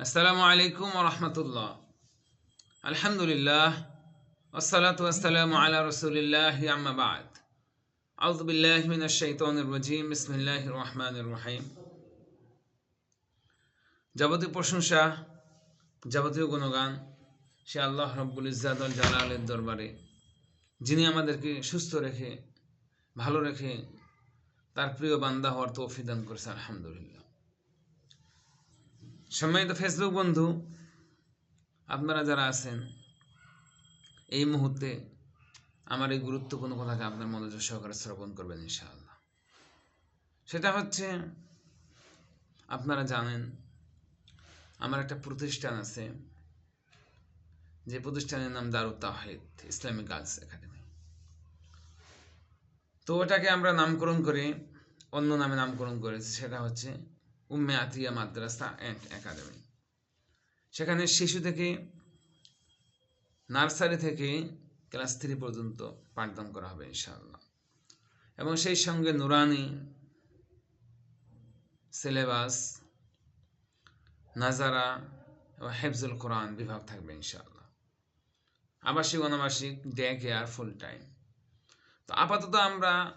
আসসালামু আলাইকুম রহমতুল্লাহ আলহামদুলিল্লাহ والصلاة والسلام على رسول الله أما بعد أعوذ بالله من الشيطان الرجيم بسم الله الرحمن الرحيم যাবতীয় প্রশংসা যাবতীয় গুণগান সে আল্লাহ রব্বুল ইজাদুল জালালের দরবারে যিনি আমাদেরকে সুস্থ রেখে ভালো রেখে তার প্রিয় বান্দা হওয়ার তৌফিক দান করেছে আলহামদুলিল্লাহ সম্মানিত ফেসবুক বন্ধু, আপনারা যারা আছেন, এই মুহূর্তে আমার এই গুরুত্বপূর্ণ কথাকে আপনার মনোযোগ সহকারে শ্রবণ করবেন ইনশাআল্লাহ। সেটা হচ্ছে, আপনারা জানেন, আমার একটা প্রতিষ্ঠান আছে, যে প্রতিষ্ঠানের নাম Darut Tahid Islamic girls academy. তো ওটাকে আমরা নামকরণ করে, অন্য নামে নামকরণ করেছি, সেটা হচ্ছে উম্মে আতিয়া মাদ্রাসা অ্যান্ড একাডেমি। সেখানে শিশু থেকে নার্সারি থেকে ক্লাস থ্রি পর্যন্ত পাঠদান করা হবে ইনশাআল্লাহ। এবং সেই সঙ্গে নুরানি, সিলেবাস, নাজারা এবং হেফজুল কোরআন বিভাগ থাকবে ইনশাআল্লাহ। আবাসিক, অনাবাসিক, ডে কেয়ার, ফুল টাইম। তো আপাতত আমরা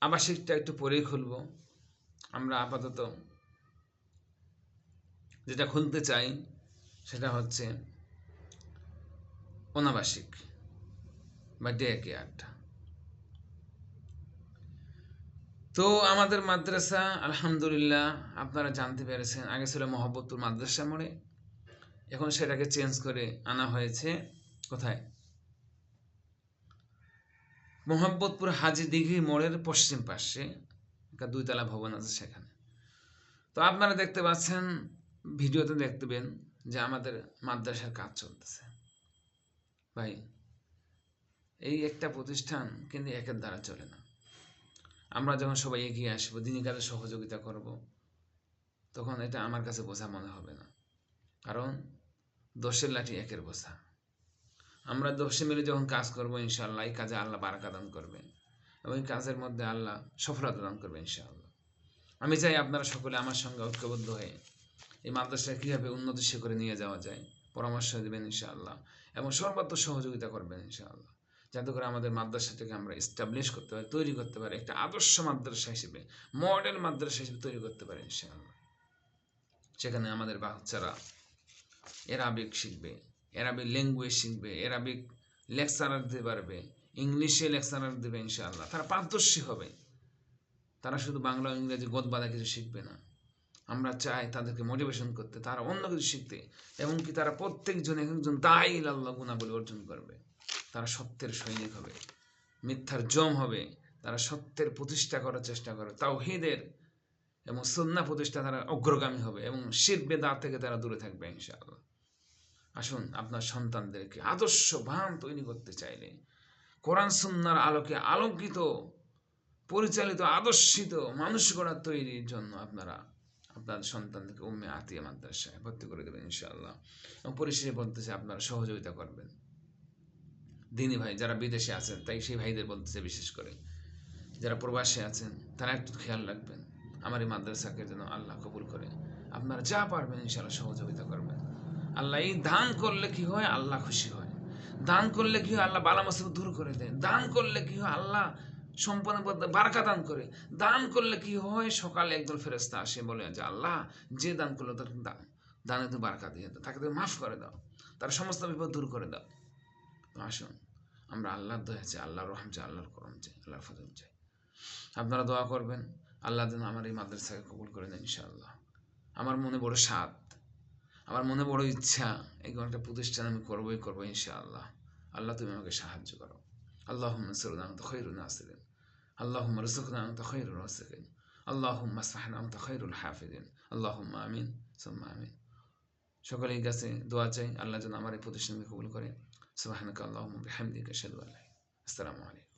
আবাসিকটা একটু পরেই খুলব। আমরা আপাতত যেটা খুলতে চাই সেটা হচ্ছে অনাবাসিক বা ডে কেয়ারটা তো আমাদের মাদ্রাসা, আলহামদুলিল্লাহ, আপনারা জানতে পেরেছেন, আগে ছিল মোহাম্মদপুর মাদ্রাসা মোড়ে, এখন সেটাকে চেঞ্জ করে আনা হয়েছে, কোথায়? মোহাম্মদপুর হাজি দিঘি মোড়ের পশ্চিম পাশে। একটা দুইতলা ভবন আছে সেখানে। তো আপনারা দেখতে পাচ্ছেন, ভিডিওতে দেখতেবেন যে আমাদের মাদ্রাসার কাজ চলতেছে। ভাই, এই একটা প্রতিষ্ঠান কিন্তু একের দ্বারা চলে না। আমরা যখন সবাই এগিয়ে আসব দিনই কাজে সহযোগিতা করব, তখন এটা আমার কাছে বোঝা মনে হবে না। কারণ দশের লাঠি একের বোঝা। আমরা দশে মিলে যখন কাজ করব ইনশাল্লাহ এই কাজে আল্লাহ বারাকা দান করবে এবং কাজের মধ্যে আল্লাহ সফলতা দান করবে ইনশাআল্লাহ। আমি চাই আপনারা সকলে আমার সঙ্গে ঐক্যবদ্ধ হয়ে এই মাদ্রাসায় কীভাবে উন্নতি শিখরে নিয়ে যাওয়া যায়, পরামর্শ দেবেন ইনশাআল্লাহ এবং সর্বাত্ম সহযোগিতা করবেন ইনশাআল্লাহ। যাতে করে আমাদের মাদ্রাসাটাকে আমরা এস্টাবলিশ করতে পারি, তৈরি করতে পারি, একটা আদর্শ মাদ্রাসা হিসেবে মডেল মাদ্রাসা হিসেবে তৈরি করতে পারি ইনশাআল্লাহ। সেখানে আমাদের বাচ্চারা এরাবিক শিখবে এরাবিক ল্যাঙ্গুয়েজ শিখবে এরাবিক লেকচারার দিতে পারবে ইংলিশে লেকচারার দেবে ইনশাআল্লাহ। তারা পারদর্শী হবে। তারা শুধু বাংলা ইংরেজি গদবাদা কিছু শিখবে না। আমরা চাই তাদেরকে মোটিভেশন করতে, তারা অন্য কিছু শিখতে। এবং কি তারা প্রত্যেকজন এক একজন তাই আল্লাহ গুণাবলী অর্জন করবে। তারা সত্যের সৈনিক হবে। মিথ্যার জম হবে। তারা সত্যের প্রতিষ্ঠা করার চেষ্টা করবে। তাও হিদের এবং সন্না প্রতিষ্ঠা তারা অগ্রগামী হবে এবং শীত বেদার থেকে তারা দূরে থাকবে ইনশাআল্লাহ। আসুন আপনার সন্তানদেরকে আদর্শ ভান তৈরি করতে চাইলে কোরআন সুন্নার আলোকে আলোকিত, পরিচালিত, আদর্শিত মানুষ গড়া তৈরির জন্য আপনারা আপনার সন্তানদেরকে উম্মে আতিয়া মাদ্রাসায় ভর্তি করে দেবেন ইনশাআল্লাহ। এবং পরিশেষে বলতেছে, আপনারা সহযোগিতা করবেন। দিনী ভাই যারা বিদেশে আছেন, তাই সেই ভাইদের বলতেছে বিশেষ করে। যারা প্রবাসে আছেন, তারা একটু খেয়াল রাখবেন, আমার এই মাদ্রাসাকে যেন আল্লাহ কবুল করে। আপনারা যা পারবেন ইনশাআল্লাহ সহযোগিতা করবেন। আল্লাহ এই দান করলে কি হয়? আল্লাহ খুশি হয়। দান করলে কি হয়? আল্লাহ বালা মাসুল দূর করে দেয় দান করলে কি হয়? আল্লাহ সম্পন্ন বারাকা দান করে। দান করলে কি হয়? সকালে একদল ফেরস্তা আসে, বলে যে, আল্লাহ, যে দান করল তার দান। দানে তো বারাকা দিয়ে দাও। তাকে তুমি মাফ করে দাও। তার সমস্ত বিপদ দূর করে দাও। আসুন, আমরা আল্লাহর দয়া চাই, আল্লাহর রহম চাই, আল্লাহর করম চাই, আল্লাহর ফজল চাই। আপনারা দোয়া করবেন। আল্লাহ যেন আমার এই মাদ্রাসাকে কবুল করে দেন ইনশাআল্লাহ। আমার মনে বড় স্বাদ, আমার মনে বড় ইচ্ছা, এই একটা প্রতিষ্ঠান আমি করবোই করব ইনশাআল্লাহ। আল্লাহ তুমি আমাকে সাহায্য করো। আল্লাহ নসরুল্লাহ খৈরুল নাসিরিন। আল্লাহ রসুখনা আন্ত খৈরুল রসিকিন। আল্লাহ মাসফাহনা আন্ত খৈরুল হাফিদিন আল্লাহ আমিন, সুম্মা আমিন। সকলের কাছে দোয়া চাই, আল্লাহ যেন আমার এই প্রতিষ্ঠানকে কবুল করে। সুবাহানকা আল্লাহ হামদিকে সাদু আল্লাহ আসসালামু আলাইকুম।